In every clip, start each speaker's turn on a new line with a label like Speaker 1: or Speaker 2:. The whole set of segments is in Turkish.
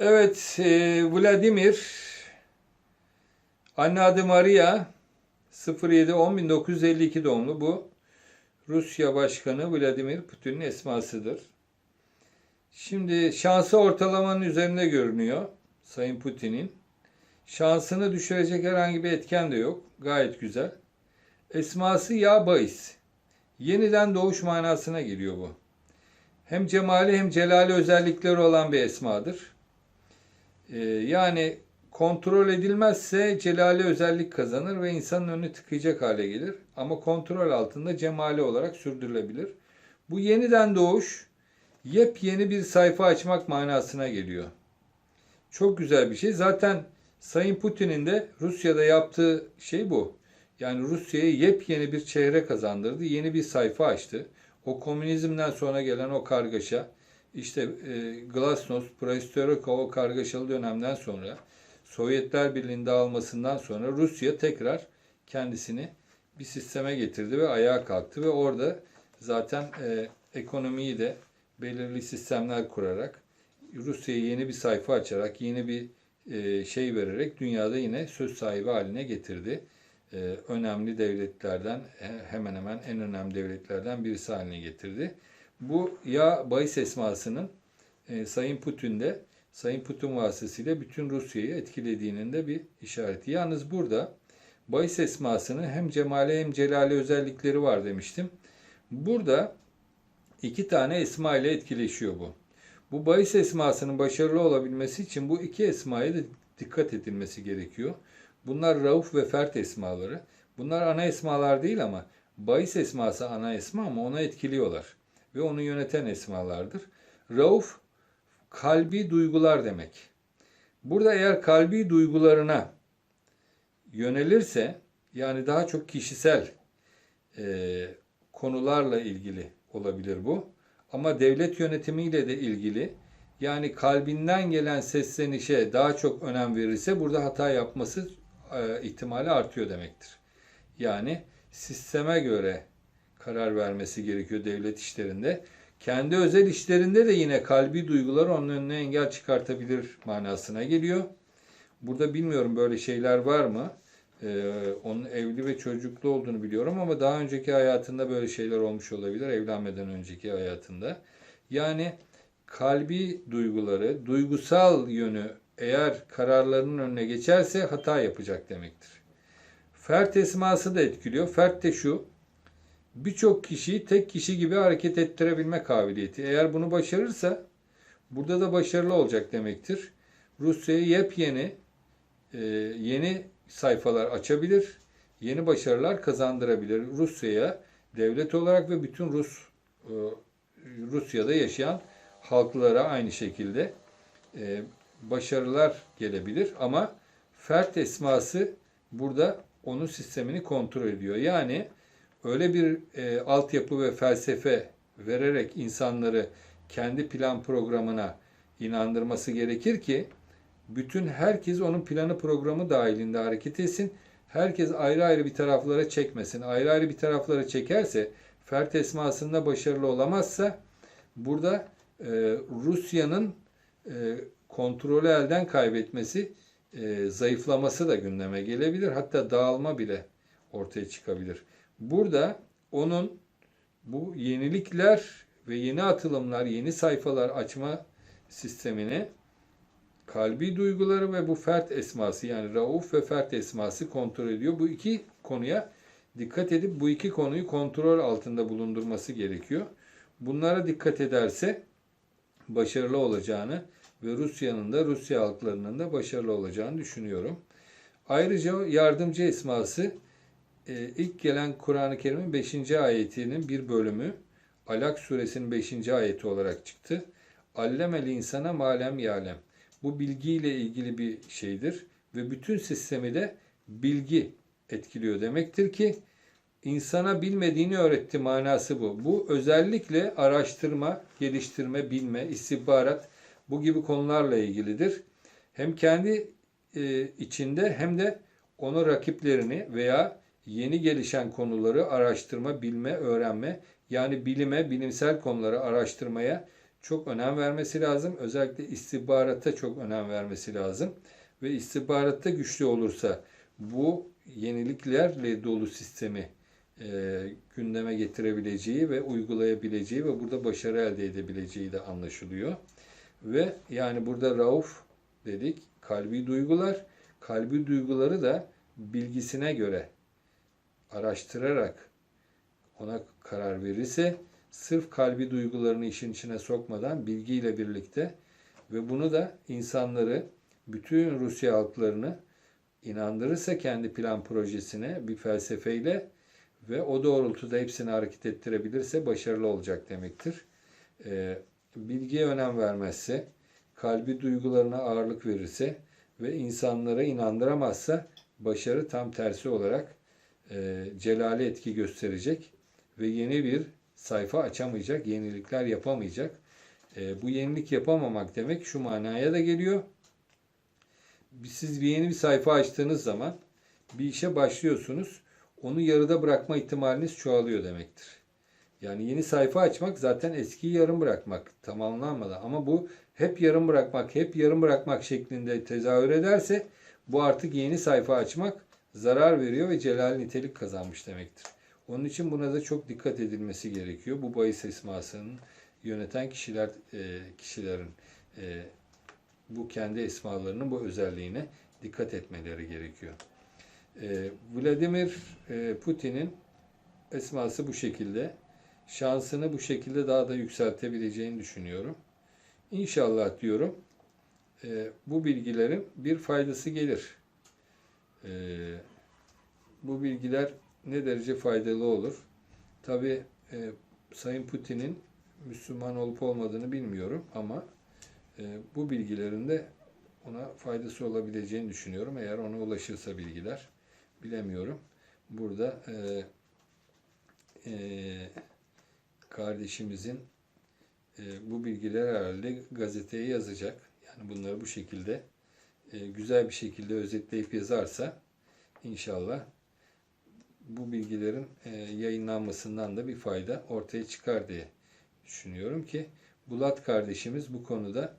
Speaker 1: Evet, e, Vladimir, anne adı Maria, 07-10-1952 doğumlu. Bu Rusya Başkanı Vladimir Putin'in esmasıdır. Şimdi şansı ortalamanın üzerinde görünüyor Sayın Putin'in. Şansını düşürecek herhangi bir etken de yok. Gayet güzel. Esması ya bahis. Yeniden doğuş manasına geliyor bu. Hem cemali hem celali özellikleri olan bir esmadır. Ee, yani kontrol edilmezse celali özellik kazanır ve insanın önünü tıkayacak hale gelir. Ama kontrol altında cemali olarak sürdürülebilir. Bu yeniden doğuş yepyeni bir sayfa açmak manasına geliyor. Çok güzel bir şey. Zaten Sayın Putin'in de Rusya'da yaptığı şey bu. Yani Rusya'ya yepyeni bir çehre kazandırdı. Yeni bir sayfa açtı. O komünizmden sonra gelen o kargaşa, işte e, Glasnost, o kargaşalı dönemden sonra Sovyetler Birliği'nin dağılmasından sonra Rusya tekrar kendisini bir sisteme getirdi ve ayağa kalktı ve orada zaten e, ekonomiyi de belirli sistemler kurarak Rusya'ya yeni bir sayfa açarak yeni bir e, şey vererek dünyada yine söz sahibi haline getirdi. E, önemli devletlerden he- hemen hemen en önemli devletlerden birisi haline getirdi. Bu ya bahis esmasının e, Sayın Putin'de Sayın Putin vasıtasıyla bütün Rusya'yı etkilediğinin de bir işareti. Yalnız burada bahis esmasının hem cemali hem celali özellikleri var demiştim. Burada iki tane esma ile etkileşiyor bu. Bu bahis esmasının başarılı olabilmesi için bu iki esmaya da dikkat edilmesi gerekiyor. Bunlar Rauf ve Fert esmaları. Bunlar ana esmalar değil ama bahis esması ana esma ama ona etkiliyorlar. Ve onu yöneten esmalardır. Rauf kalbi duygular demek. Burada eğer kalbi duygularına yönelirse yani daha çok kişisel e, konularla ilgili olabilir bu. Ama devlet yönetimiyle de ilgili yani kalbinden gelen seslenişe daha çok önem verirse burada hata yapması e, ihtimali artıyor demektir. Yani sisteme göre karar vermesi gerekiyor devlet işlerinde. Kendi özel işlerinde de yine kalbi duygular onun önüne engel çıkartabilir manasına geliyor. Burada bilmiyorum böyle şeyler var mı? Ee, onun evli ve çocuklu olduğunu biliyorum ama daha önceki hayatında böyle şeyler olmuş olabilir. Evlenmeden önceki hayatında. Yani kalbi duyguları, duygusal yönü eğer kararlarının önüne geçerse hata yapacak demektir. Fert esması da etkiliyor. Fert de şu, birçok kişiyi tek kişi gibi hareket ettirebilme kabiliyeti. Eğer bunu başarırsa burada da başarılı olacak demektir. Rusya'ya yepyeni e, yeni sayfalar açabilir, yeni başarılar kazandırabilir. Rusya'ya devlet olarak ve bütün Rus e, Rusya'da yaşayan halklara aynı şekilde e, başarılar gelebilir ama fert esması burada onun sistemini kontrol ediyor. Yani öyle bir e, altyapı ve felsefe vererek insanları kendi plan programına inandırması gerekir ki bütün herkes onun planı programı dahilinde hareket etsin. Herkes ayrı ayrı bir taraflara çekmesin. Ayrı ayrı bir taraflara çekerse fert esmasında başarılı olamazsa burada e, Rusya'nın e, kontrolü elden kaybetmesi, e, zayıflaması da gündeme gelebilir. Hatta dağılma bile ortaya çıkabilir. Burada onun bu yenilikler ve yeni atılımlar, yeni sayfalar açma sistemini kalbi duyguları ve bu fert esması yani rauf ve fert esması kontrol ediyor. Bu iki konuya dikkat edip bu iki konuyu kontrol altında bulundurması gerekiyor. Bunlara dikkat ederse başarılı olacağını ve Rusya'nın da Rusya halklarının da başarılı olacağını düşünüyorum. Ayrıca yardımcı esması ilk gelen Kur'an-ı Kerim'in 5. ayetinin bir bölümü Alak suresinin 5. ayeti olarak çıktı. Allemel insana malem yalem. Bu bilgiyle ilgili bir şeydir ve bütün sistemi de bilgi etkiliyor demektir ki insana bilmediğini öğretti manası bu. Bu özellikle araştırma, geliştirme, bilme, istihbarat bu gibi konularla ilgilidir. Hem kendi e, içinde hem de onu rakiplerini veya yeni gelişen konuları araştırma, bilme, öğrenme yani bilime, bilimsel konuları araştırmaya çok önem vermesi lazım. Özellikle istihbarata çok önem vermesi lazım. Ve istihbaratta güçlü olursa bu yeniliklerle dolu sistemi e, gündeme getirebileceği ve uygulayabileceği ve burada başarı elde edebileceği de anlaşılıyor. Ve yani burada Rauf dedik kalbi duygular, kalbi duyguları da bilgisine göre araştırarak ona karar verirse sırf kalbi duygularını işin içine sokmadan bilgiyle birlikte ve bunu da insanları bütün Rusya halklarını inandırırsa kendi plan projesine bir felsefeyle ve o doğrultuda hepsini hareket ettirebilirse başarılı olacak demektir. Ee, bilgiye önem vermezse, kalbi duygularına ağırlık verirse ve insanlara inandıramazsa başarı tam tersi olarak e, celali etki gösterecek ve yeni bir sayfa açamayacak, yenilikler yapamayacak. E, bu yenilik yapamamak demek şu manaya da geliyor. Siz bir yeni bir sayfa açtığınız zaman bir işe başlıyorsunuz. Onu yarıda bırakma ihtimaliniz çoğalıyor demektir. Yani yeni sayfa açmak zaten eskiyi yarım bırakmak tamamlanmadan ama bu hep yarım bırakmak, hep yarım bırakmak şeklinde tezahür ederse bu artık yeni sayfa açmak zarar veriyor ve celal nitelik kazanmış demektir. Onun için buna da çok dikkat edilmesi gerekiyor. Bu bahis esmasının yöneten kişiler e, kişilerin e, bu kendi esmalarının bu özelliğine dikkat etmeleri gerekiyor. E, Vladimir e, Putin'in esması bu şekilde. Şansını bu şekilde daha da yükseltebileceğini düşünüyorum. İnşallah diyorum e, bu bilgilerin bir faydası gelir. E, bu bilgiler ne derece faydalı olur? Tabi e, Sayın Putin'in Müslüman olup olmadığını bilmiyorum ama e, bu bilgilerin de ona faydası olabileceğini düşünüyorum. Eğer ona ulaşırsa bilgiler bilemiyorum. Burada e, e, kardeşimizin e, bu bilgiler herhalde gazeteye yazacak. Yani bunları bu şekilde güzel bir şekilde özetleyip yazarsa inşallah bu bilgilerin e, yayınlanmasından da bir fayda ortaya çıkar diye düşünüyorum ki Bulat kardeşimiz bu konuda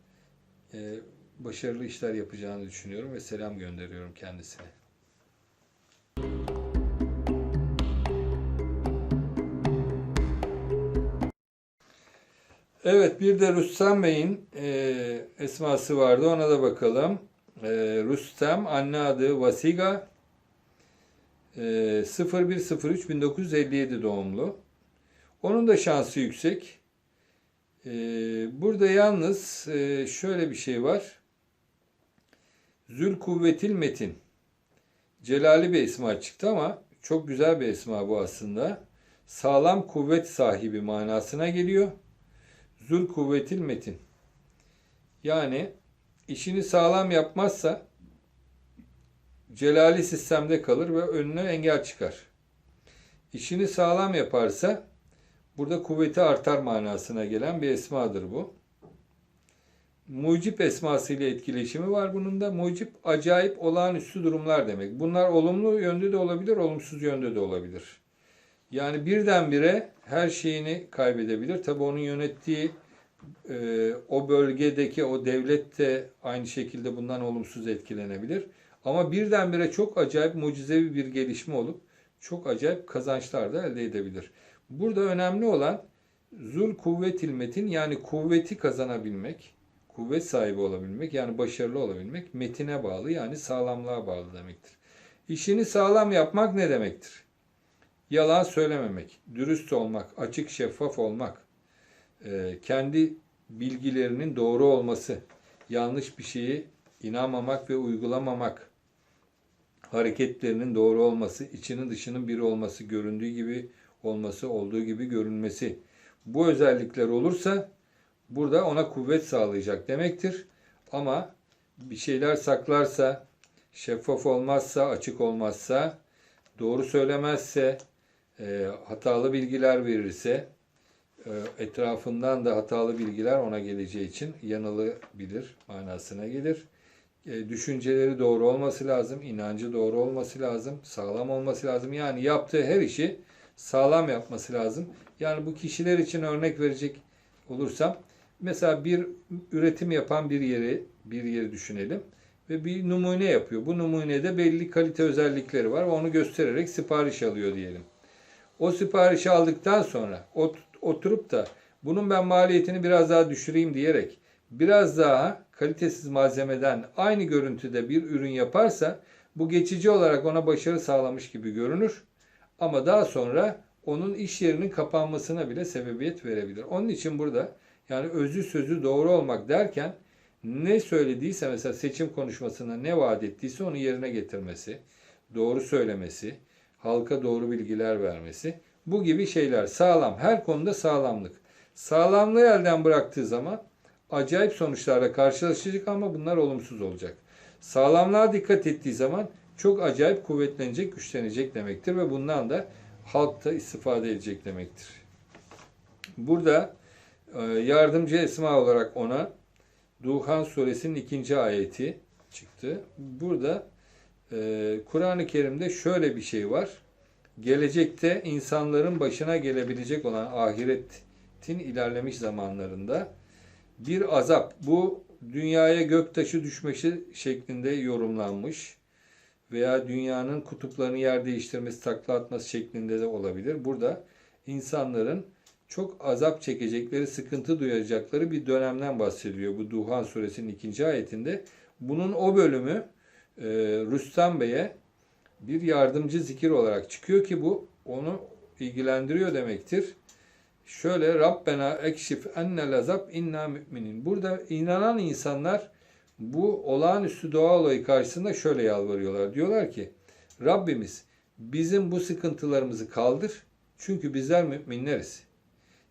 Speaker 1: e, başarılı işler yapacağını düşünüyorum ve selam gönderiyorum kendisine. Evet bir de Rüstem Bey'in e, esması vardı ona da bakalım. E, Rüstem anne adı Vasiga e, 0103 1957 doğumlu. Onun da şansı yüksek. E, burada yalnız e, şöyle bir şey var. Zül kuvvetil metin. Celali bir esma çıktı ama çok güzel bir esma bu aslında. Sağlam kuvvet sahibi manasına geliyor. Zul kuvvetil metin. Yani işini sağlam yapmazsa celali sistemde kalır ve önüne engel çıkar. İşini sağlam yaparsa burada kuvveti artar manasına gelen bir esmadır bu. Mucip esması ile etkileşimi var bunun da. Mucip acayip olağanüstü durumlar demek. Bunlar olumlu yönde de olabilir, olumsuz yönde de olabilir. Yani birdenbire her şeyini kaybedebilir. Tabi onun yönettiği e, o bölgedeki o devlet de aynı şekilde bundan olumsuz etkilenebilir. Ama birdenbire çok acayip mucizevi bir gelişme olup çok acayip kazançlar da elde edebilir. Burada önemli olan zul kuvvet ilmetin yani kuvveti kazanabilmek, kuvvet sahibi olabilmek yani başarılı olabilmek metine bağlı yani sağlamlığa bağlı demektir. İşini sağlam yapmak ne demektir? Yalan söylememek, dürüst olmak, açık şeffaf olmak, e, kendi bilgilerinin doğru olması, yanlış bir şeyi inanmamak ve uygulamamak, hareketlerinin doğru olması, içinin dışının biri olması, göründüğü gibi olması, olduğu gibi görünmesi. Bu özellikler olursa burada ona kuvvet sağlayacak demektir. Ama bir şeyler saklarsa, şeffaf olmazsa, açık olmazsa, doğru söylemezse, e, hatalı bilgiler verirse, etrafından da hatalı bilgiler ona geleceği için yanılabilir manasına gelir. E, düşünceleri doğru olması lazım, inancı doğru olması lazım, sağlam olması lazım. Yani yaptığı her işi sağlam yapması lazım. Yani bu kişiler için örnek verecek olursam Mesela bir üretim yapan bir yeri, bir yeri düşünelim ve bir numune yapıyor. Bu numunede belli kalite özellikleri var. Onu göstererek sipariş alıyor diyelim. O siparişi aldıktan sonra ot- oturup da bunun ben maliyetini biraz daha düşüreyim diyerek biraz daha kalitesiz malzemeden aynı görüntüde bir ürün yaparsa bu geçici olarak ona başarı sağlamış gibi görünür. Ama daha sonra onun iş yerinin kapanmasına bile sebebiyet verebilir. Onun için burada yani özü sözü doğru olmak derken ne söylediyse mesela seçim konuşmasında ne vaat ettiyse onu yerine getirmesi, doğru söylemesi, halka doğru bilgiler vermesi bu gibi şeyler sağlam. Her konuda sağlamlık. Sağlamlığı elden bıraktığı zaman acayip sonuçlarla karşılaşacak ama bunlar olumsuz olacak. Sağlamlığa dikkat ettiği zaman çok acayip kuvvetlenecek, güçlenecek demektir ve bundan da halk da istifade edecek demektir. Burada e, yardımcı esma olarak ona Duhan suresinin ikinci ayeti çıktı. Burada e, Kur'an-ı Kerim'de şöyle bir şey var. Gelecekte insanların başına gelebilecek olan ahiretin ilerlemiş zamanlarında bir azap. Bu dünyaya göktaşı düşmesi şeklinde yorumlanmış veya dünyanın kutuplarını yer değiştirmesi, takla atması şeklinde de olabilir. Burada insanların çok azap çekecekleri, sıkıntı duyacakları bir dönemden bahsediliyor. Bu Duhan suresinin ikinci ayetinde. Bunun o bölümü e, Rüstem Bey'e bir yardımcı zikir olarak çıkıyor ki bu onu ilgilendiriyor demektir. Şöyle Rabbena ekşif ennel azap inna müminin. Burada inanan insanlar bu olağanüstü doğa olayı karşısında şöyle yalvarıyorlar. Diyorlar ki Rabbimiz bizim bu sıkıntılarımızı kaldır. Çünkü bizler müminleriz.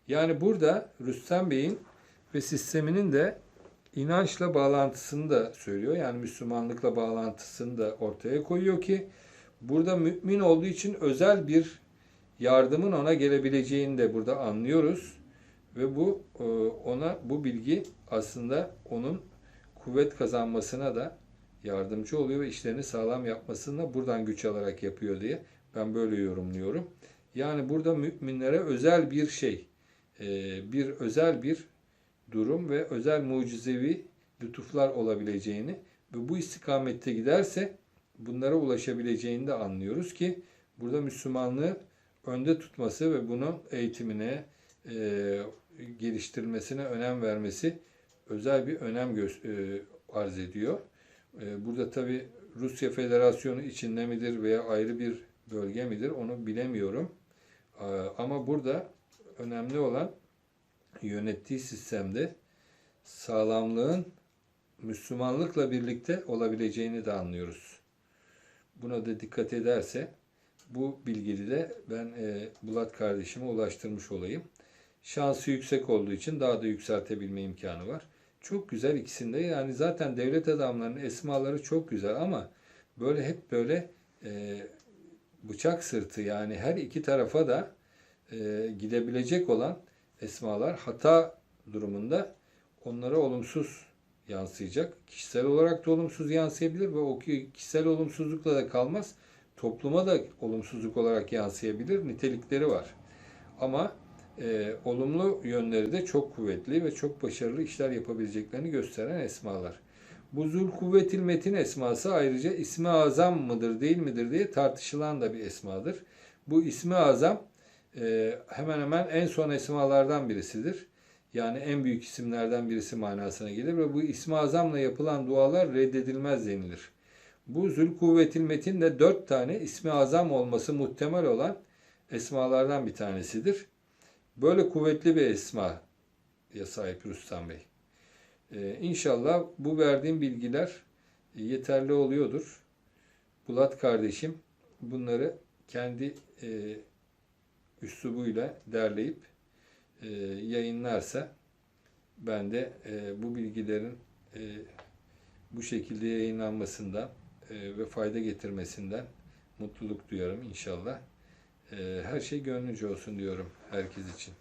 Speaker 1: Yani burada Rüstem Bey'in ve sisteminin de inançla bağlantısını da söylüyor. Yani Müslümanlıkla bağlantısını da ortaya koyuyor ki burada mümin olduğu için özel bir yardımın ona gelebileceğini de burada anlıyoruz. Ve bu e, ona bu bilgi aslında onun kuvvet kazanmasına da yardımcı oluyor ve işlerini sağlam yapmasına buradan güç alarak yapıyor diye ben böyle yorumluyorum. Yani burada müminlere özel bir şey, e, bir özel bir durum ve özel mucizevi lütuflar olabileceğini ve bu istikamette giderse bunlara ulaşabileceğini de anlıyoruz ki burada Müslümanlığı önde tutması ve bunun eğitimine, e, geliştirilmesine önem vermesi özel bir önem gö- e, arz ediyor. E, burada tabi Rusya Federasyonu içinde midir veya ayrı bir bölge midir onu bilemiyorum. E, ama burada önemli olan yönettiği sistemde sağlamlığın Müslümanlıkla birlikte olabileceğini de anlıyoruz. Buna da dikkat ederse bu bilgiyi de ben e, Bulat kardeşime ulaştırmış olayım. Şansı yüksek olduğu için daha da yükseltebilme imkanı var. Çok güzel ikisinde yani zaten devlet adamlarının esmaları çok güzel ama böyle hep böyle e, bıçak sırtı yani her iki tarafa da e, gidebilecek olan esmalar hata durumunda onlara olumsuz yansıyacak. Kişisel olarak da olumsuz yansıyabilir ve o kişisel olumsuzlukla da kalmaz. Topluma da olumsuzluk olarak yansıyabilir. Nitelikleri var. Ama e, olumlu yönleri de çok kuvvetli ve çok başarılı işler yapabileceklerini gösteren esmalar. Bu Zul Kuvvetil Metin esması ayrıca ismi azam mıdır değil midir diye tartışılan da bir esmadır. Bu ismi azam e, hemen hemen en son esmalardan birisidir. Yani en büyük isimlerden birisi manasına gelir ve bu ismi azamla yapılan dualar reddedilmez denilir. Bu Zül Kuvvetil Metin de dört tane ismi azam olması muhtemel olan esmalardan bir tanesidir. Böyle kuvvetli bir esma ya sahip Rüstem Bey. Ee, inşallah bu verdiğim bilgiler yeterli oluyordur. Bulat kardeşim bunları kendi e, üslubuyla derleyip e, yayınlarsa ben de e, bu bilgilerin e, bu şekilde yayınlanmasından e, ve fayda getirmesinden mutluluk duyarım inşallah. E, her şey gönlünce olsun diyorum herkes için.